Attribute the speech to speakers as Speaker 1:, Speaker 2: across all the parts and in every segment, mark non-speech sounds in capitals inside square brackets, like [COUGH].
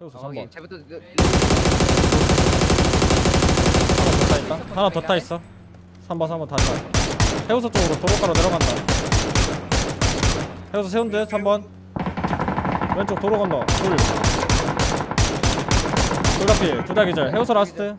Speaker 1: 해우소
Speaker 2: 어, 여기
Speaker 1: 3번.
Speaker 2: 제부터 그-
Speaker 1: 하나 더 타있다 하나 더 타 있어. 3번 3번 다시 해우소 쪽으로 도로가로 내려간다. 해우소 세운데 3번. 왼쪽 도로 건너. 둘. 둘다필. 둘다 기절. 해우소 라스트.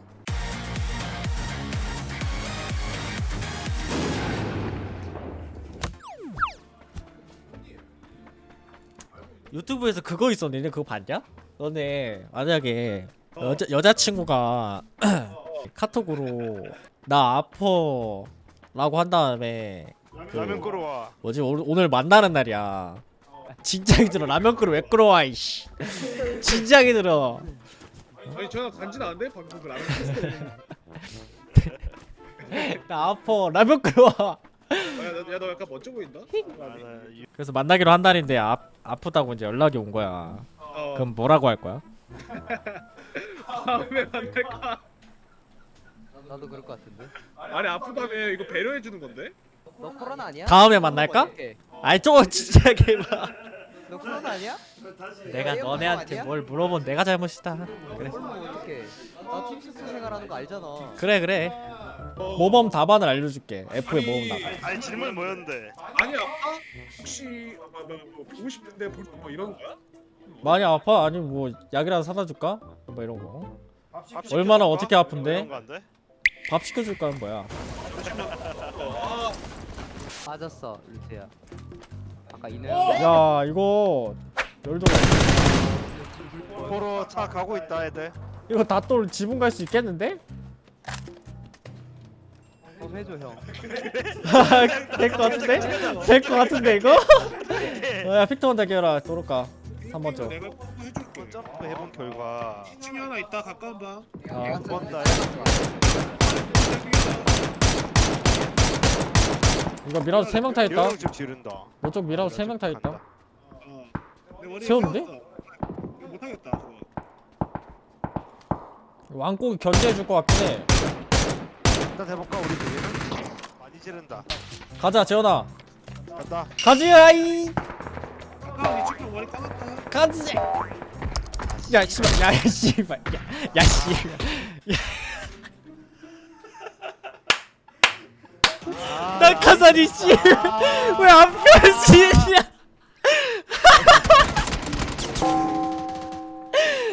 Speaker 1: 유튜브에서 그거 있었는데 그거 봤냐? 너네 만약에 여자 여자친구가 [CLEARS THROAT] 카톡으로 나 아퍼 라고 한 다음에 그
Speaker 3: 라면 끓어와.
Speaker 1: 뭐지? 오늘, 오늘 만나는 날이야. 진작이 들어. 라면 끓여 왜 끓여와 이씨. [LAUGHS] 진작이 들어.
Speaker 4: 아니 전화 간지는 않은데? 방금 그 라면 [LAUGHS]
Speaker 1: 나 아퍼 라면 끓여와.
Speaker 4: 야너 약간 멋져 보인다?
Speaker 3: 아,
Speaker 1: 그래서 만나기로 한 달인데 아, 아프다고 이제 연락이 온 거야
Speaker 4: 어
Speaker 1: 그럼 뭐라고 할 거야?
Speaker 4: 다음에 만날까
Speaker 2: 나도 그럴 것 같은데.
Speaker 4: 아니 아프다며 이거 배려해 주는 건데
Speaker 2: 너 코로나 아니야?
Speaker 1: 다음에 만날까?
Speaker 2: 어떡해?
Speaker 1: 아이 저거 진지하게 해봐
Speaker 2: 너 코로나 아니야?
Speaker 1: 내가 너네한테 뭘 물어본 내가 잘못이다 그래
Speaker 2: 헐면 어떡해? 나 팀스트 생활하는 거 알잖아.
Speaker 1: 그래 그래 모범 답안을 알려줄게 F의 모범 답안
Speaker 3: 아니 질문 뭐였는데
Speaker 4: 아니 아파? 혹시 뭐, 뭐, 뭐 보고 싶은데 볼, 뭐 이런 거야?
Speaker 1: 많이 아파? 아니 뭐 약이라도 사다 줄까? 뭐 이런 거.
Speaker 3: 밥
Speaker 1: 얼마나
Speaker 3: 시켜줄까?
Speaker 1: 어떻게 아픈데?
Speaker 3: 이런 거안 돼?
Speaker 1: 밥 시켜줄까 뭐야? [LAUGHS]
Speaker 2: 빠졌어, 루테야. 아까 이는
Speaker 1: 야 이거 열도
Speaker 3: 보러 차 가고 있다 애들
Speaker 1: 이거 다 또 지붕 갈 수 있겠는데?
Speaker 2: 좀 해줘 형. [LAUGHS]
Speaker 1: 될 것 같은데? 될 것 같은데 이거? [LAUGHS] 어, 야 픽터 혼자 깨라 도로가 3번 쪽.
Speaker 4: 내가 꼭 해줄게
Speaker 3: 점프 해본 결과
Speaker 4: 2층에 하나 있다 가까운 방
Speaker 1: 아,
Speaker 3: 한번 다
Speaker 1: 이거 미라도 3명 타 있다.
Speaker 3: 집 지른다
Speaker 1: 이쪽 미라도 3명 타 있다.
Speaker 3: 간다.
Speaker 4: 어. 내 머리에
Speaker 1: 세웠는데?
Speaker 4: 세웠어. 이거 못하겠다 그거
Speaker 1: 왕국이 견제해 줄 것 같긴 해.
Speaker 3: 일단 해볼까 우리 둘이는 많이 지른다
Speaker 1: 가자 재현아.
Speaker 3: 간다
Speaker 1: 가지 아이.
Speaker 4: 가까운 2층 머리 까맣다
Speaker 1: 가지. 야 씨발 야 씨발 야야 씨발.
Speaker 3: 아,
Speaker 1: 낙하산이 씨왜안 펴지냐?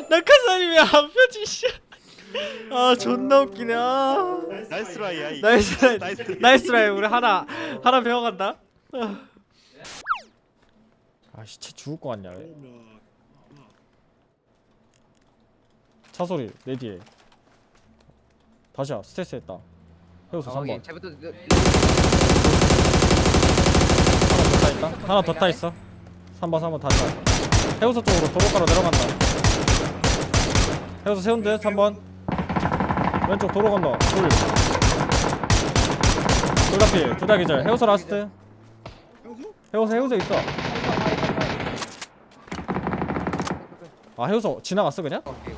Speaker 1: 낙하산이 왜안 펴지 씨? 아 존나 웃기네. 아.
Speaker 3: 나이스 트라이야 이.
Speaker 1: 나이스 라이.
Speaker 3: 나이스 라이
Speaker 1: 우리 하나 하나 배워간다. 아 시체 죽을 것 같냐? 왜? 차 소리 내 뒤에. 다시야 스트레스 했다. 해우소
Speaker 2: 어,
Speaker 1: 3번.
Speaker 2: 여기 제부터 그-
Speaker 1: 하나 더타 있다. 하나 더타 있어. 3번 3번 다시. 해우소 쪽으로 도로가로 내려간다. 해우소 세운데 3번. 왼쪽 도로 건너. 둘. 둘다 필. 둘다 기절. 해우소 라스트.
Speaker 4: 형수?
Speaker 1: 해우소 해우소 있어. 아 해우소 지나갔어 그냥?
Speaker 3: 네.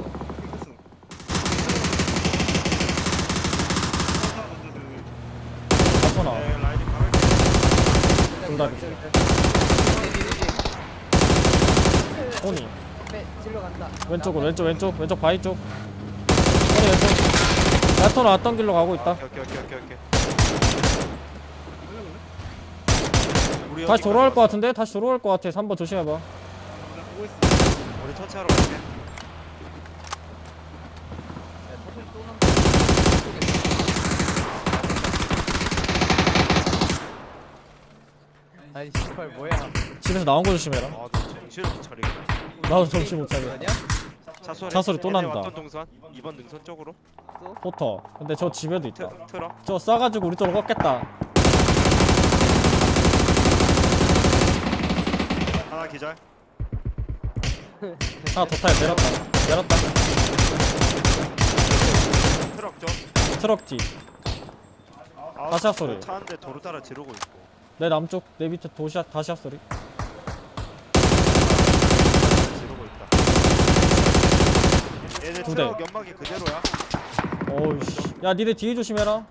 Speaker 1: 호니.
Speaker 2: 빼, 질러 간다.
Speaker 1: 왼쪽은 왼쪽 왼쪽 왼쪽 바위 쪽. 호니 왼쪽. 야토 나왔던 길로 가고 있다.
Speaker 3: 오케이 오케이 오케이 오케이 오케이 우리
Speaker 1: 다시
Speaker 3: 여기
Speaker 1: 돌아올. 것 같은데? 다시 돌아올 것 같아. 3번 조심해봐.
Speaker 4: 나 보고 있어
Speaker 3: 우리 터치하러 갈게
Speaker 2: 아니 씨발 뭐야?
Speaker 1: 집에서 나온 거 조심해라.
Speaker 3: 아 너 정신을 못 차리겠네
Speaker 1: 나도 정신 못 차려.
Speaker 2: 아니야?
Speaker 3: 차 소리
Speaker 1: 차 소리 또
Speaker 3: 얘네
Speaker 1: 난다.
Speaker 3: 왔던 동선 2번 능선 쪽으로
Speaker 1: 포터. 근데 저 집에도 있다.
Speaker 3: 트, 트럭
Speaker 1: 저 쏴가지고 우리 쪽으로 꺾겠다.
Speaker 3: 하나 기절
Speaker 1: 하나 더 타야 내렸다. 내렸다.
Speaker 3: 트럭 쪽
Speaker 1: 트럭 뒤.
Speaker 3: 아,
Speaker 1: 다시야 소리.
Speaker 3: 차한 대 도로 따라 지르고 있고
Speaker 1: 내 남쪽 내 밑에 도시야 다시야 소리.
Speaker 3: 지르고 있다 얘네
Speaker 1: 두 대.
Speaker 3: 트럭 연막이 그대로야
Speaker 1: 어이씨. 야 니네 뒤에 조심해라.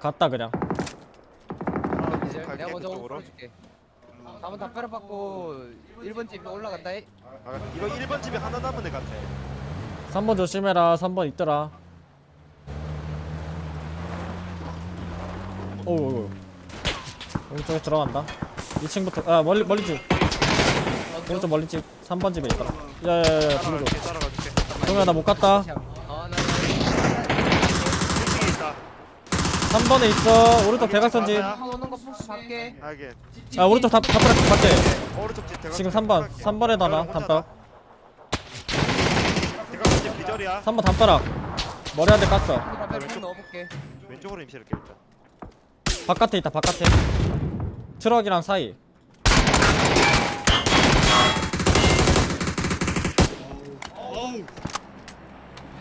Speaker 1: 갔다 그냥.
Speaker 3: 하나
Speaker 2: 이제
Speaker 3: 갈게
Speaker 2: 내가 먼저
Speaker 3: 그쪽으로
Speaker 2: 풀어줄게. 한번 답변을 받고 1번 집 올라간다. 이.
Speaker 3: 아, 이거 1번 집에 하나 남은 애 같아.
Speaker 1: 3번 조심해라. 3번 있더라. 오우 오른쪽에 들어간다. 2층부터 아 멀리 멀리 집. 오른쪽 멀리 집. 3번 집에 있더라. 야야야 불러줘
Speaker 3: 따라갈게.
Speaker 1: 동현아 나 못 갔다.
Speaker 2: 어, 나, 나,
Speaker 3: 1층에 있다.
Speaker 1: 3번에 있어. 오른쪽 대각선
Speaker 2: 나 오는 거 잡게.
Speaker 3: 알게
Speaker 1: 오른쪽 답 답변 밖에.
Speaker 3: 오른쪽 집 대각
Speaker 1: 지금 3번. 3번에 다나 담벼락.
Speaker 3: 대각 집 기절이야.
Speaker 1: 3번 담벼락. 머리 한 대 깠어.
Speaker 2: 답변 좀 넣어볼게.
Speaker 3: 왼쪽으로 임시를게 일단.
Speaker 1: 바깥에 있다 바깥에. 트럭이랑 사이.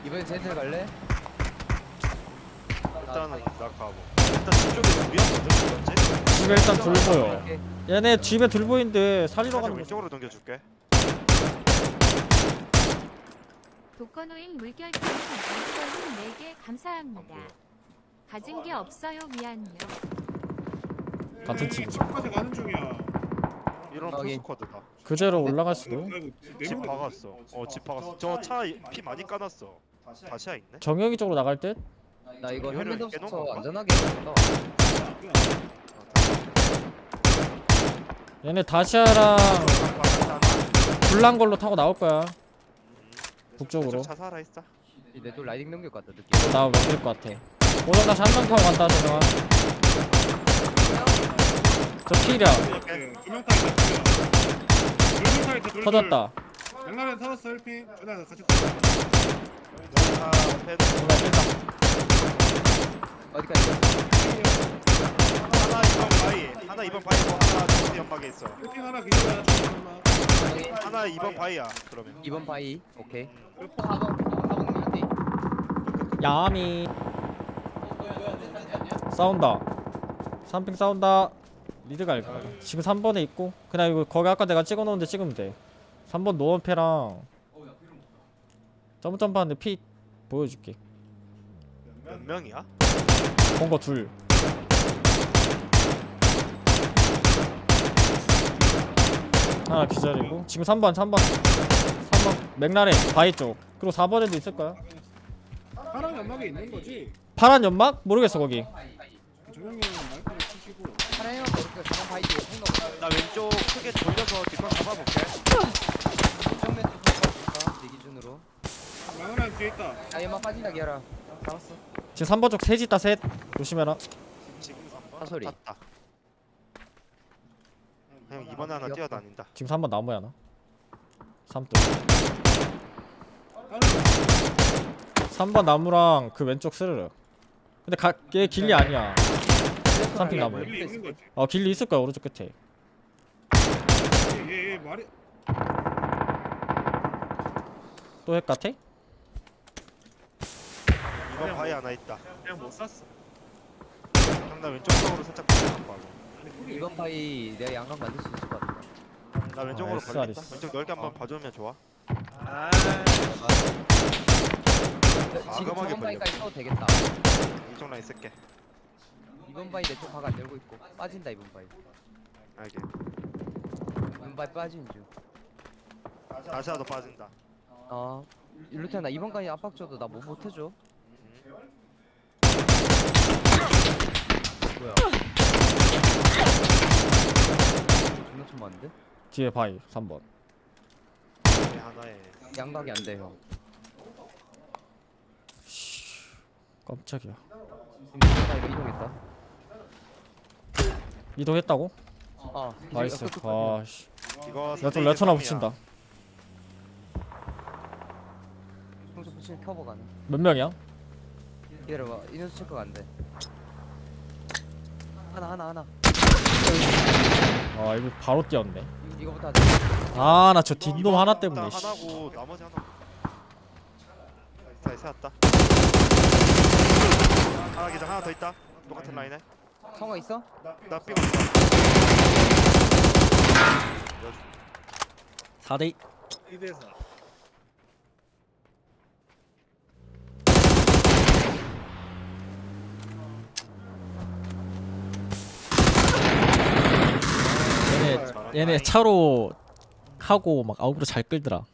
Speaker 2: 이번에 젠틀 갈래?
Speaker 3: 일단은 낙하고. 일단 둘이었거든 그렇지?
Speaker 1: 집에 일단 둘 보여.
Speaker 2: 오케이.
Speaker 1: 얘네 집에 둘 보이는데 살리러 가는 거
Speaker 3: 왼쪽으로 넘겨줄게.
Speaker 5: 독거노인 물결표는 물결은 4개 감사합니다. 가진 게 없어요 미안요.
Speaker 1: 같은 친구
Speaker 4: 집까지 가는 중이야.
Speaker 3: 이런
Speaker 2: 확인.
Speaker 3: 풀스쿼드다.
Speaker 1: 그제로 올라갈 수도?
Speaker 4: 아이고,
Speaker 3: 집
Speaker 4: 내려오네.
Speaker 3: 박았어. 어집 박았어. 저 차 피 많이 까놨어. 다시야 있네?
Speaker 1: 정영이 쪽으로 나갈 듯?
Speaker 2: 나 이거 헬멧
Speaker 3: 깨놓은
Speaker 2: 없어서
Speaker 3: 건가?
Speaker 2: 안전하게.
Speaker 1: 얘네 다시아랑 불난 걸로 타고 나올 거야. 북쪽으로.
Speaker 3: 차 살아 있어.
Speaker 2: 내도 라이딩 넘길 것 같다 느낌.
Speaker 1: 나 넘길 것 같아. 오늘 다시 한명 타고 간다 정영아 저
Speaker 4: 네, 두명 둘둘
Speaker 1: 터졌다
Speaker 4: 양날은 타웠어 1핑 준아 같이
Speaker 1: 정말 뛴다
Speaker 2: 어디까지?
Speaker 3: 하나 이번 바위 하나 이번 바위고 하나 저기 연막에 있어.
Speaker 4: 1핑 하나 기다려.
Speaker 3: 하나 이번 바위야 그러면.
Speaker 2: 2번 바이. 오케이.
Speaker 4: 그리고
Speaker 2: 4번 4번 누구지?
Speaker 1: 야미. 싸운다. 3핑 싸운다. 리드 갈 거야 지금 3번에 있고 그냥 이거 거기 아까 내가 찍어놓은데 찍으면 돼 3번 노원패랑 점프 점프하는데 피 보여줄게.
Speaker 3: 몇 명이야?
Speaker 1: 본거 둘. 하나 기다리고. 지금 3번 3번. 3번. 맥라렌 바위 쪽. 그리고 4번에도 있을 거야.
Speaker 4: 파란 연막에 있는 거지?
Speaker 1: 파란 연막? 모르겠어 거기.
Speaker 4: 조명이 마이크를 치시고.
Speaker 2: 하나요? 그렇게 4번 바이 뒤에 통로.
Speaker 3: 나 왼쪽 크게 돌려서 뒷방 잡아볼게
Speaker 2: 정면 좀 볼까? 내 기준으로.
Speaker 4: 망원한 뒤에 있다
Speaker 2: 아 얘만 빠진다 기아라. 잡았어.
Speaker 1: 지금 3번 쪽 셋 있다 셋. 조심해라.
Speaker 3: 지금 3번
Speaker 2: 사소리.
Speaker 3: 탔다. 형 이번에 하나
Speaker 2: 귀엽다.
Speaker 3: 뛰어다닌다.
Speaker 1: 지금 3번 나무야 나? 3뚝
Speaker 4: 다른
Speaker 1: 3번 나무랑 그 왼쪽 스르르 근데 가, 얘 길리 아니야. 삼핑
Speaker 4: 거
Speaker 1: 나무에.
Speaker 4: 멀리 있는 거지.
Speaker 1: 어 길리 있을 거야 오른쪽 끝에.
Speaker 4: 얘 얘 얘 말이
Speaker 1: 또 핵 같아?
Speaker 3: 이번 바위 하나 있다
Speaker 4: 그냥 못 샀어
Speaker 3: 형나 왼쪽 쪽으로 살짝 돌려갖고 하고
Speaker 4: 아니 풀이
Speaker 2: 2번 바이 내가 양각 만들 수 있을 것 같아.
Speaker 3: 나 왼쪽으로
Speaker 1: SR
Speaker 3: 걸린다
Speaker 1: 있어.
Speaker 3: 왼쪽 넓게 한번 봐주면 좋아
Speaker 4: 아
Speaker 2: 지금
Speaker 3: 과감하게
Speaker 2: 4번 바이까지 써도 되겠다.
Speaker 3: 이쪽 라인 쓸게
Speaker 2: 2번 바이 내쪽 각안 열고 있고 빠진다 2번 바이.
Speaker 3: 알게
Speaker 2: 2번 바이 빠지는 중.
Speaker 3: 다시라도 빠진다
Speaker 2: 아 일루테나 나 2번 까지 압박 줘도 나뭐 못해줘. 뭐야? 존나 좀 많은데?
Speaker 1: 뒤에 바위 3번
Speaker 3: 이게 하나에
Speaker 2: 양각이 안돼 형.
Speaker 1: 깜짝이야
Speaker 2: 나 이거 이동했다.
Speaker 1: 이동했다고?
Speaker 2: 아
Speaker 1: 나이스. 아씨
Speaker 3: 이거
Speaker 1: 야좀 레터나 붙인다
Speaker 2: 평소 붙이는 커버 가능.
Speaker 1: 몇 명이야?
Speaker 2: 기다려봐 인원수 체크가 안 돼. 하나 하나 하나.
Speaker 1: 아 이거 바로 뛰었네.
Speaker 2: 이- 이거부터 하자.
Speaker 1: 아 나 저 뒷놈 하나 때문에 씨.
Speaker 3: 하나고 나머지 하나. 자 세웠다. 하나 기자 하나 더 있다. 똑같은 라인에.
Speaker 2: 성화 있어?
Speaker 3: 나 삐고 있어
Speaker 1: 4대
Speaker 4: 2대4
Speaker 1: 얘네
Speaker 3: 잘한다.
Speaker 1: 얘네 차로 하고 막 아웃으로 잘 끌더라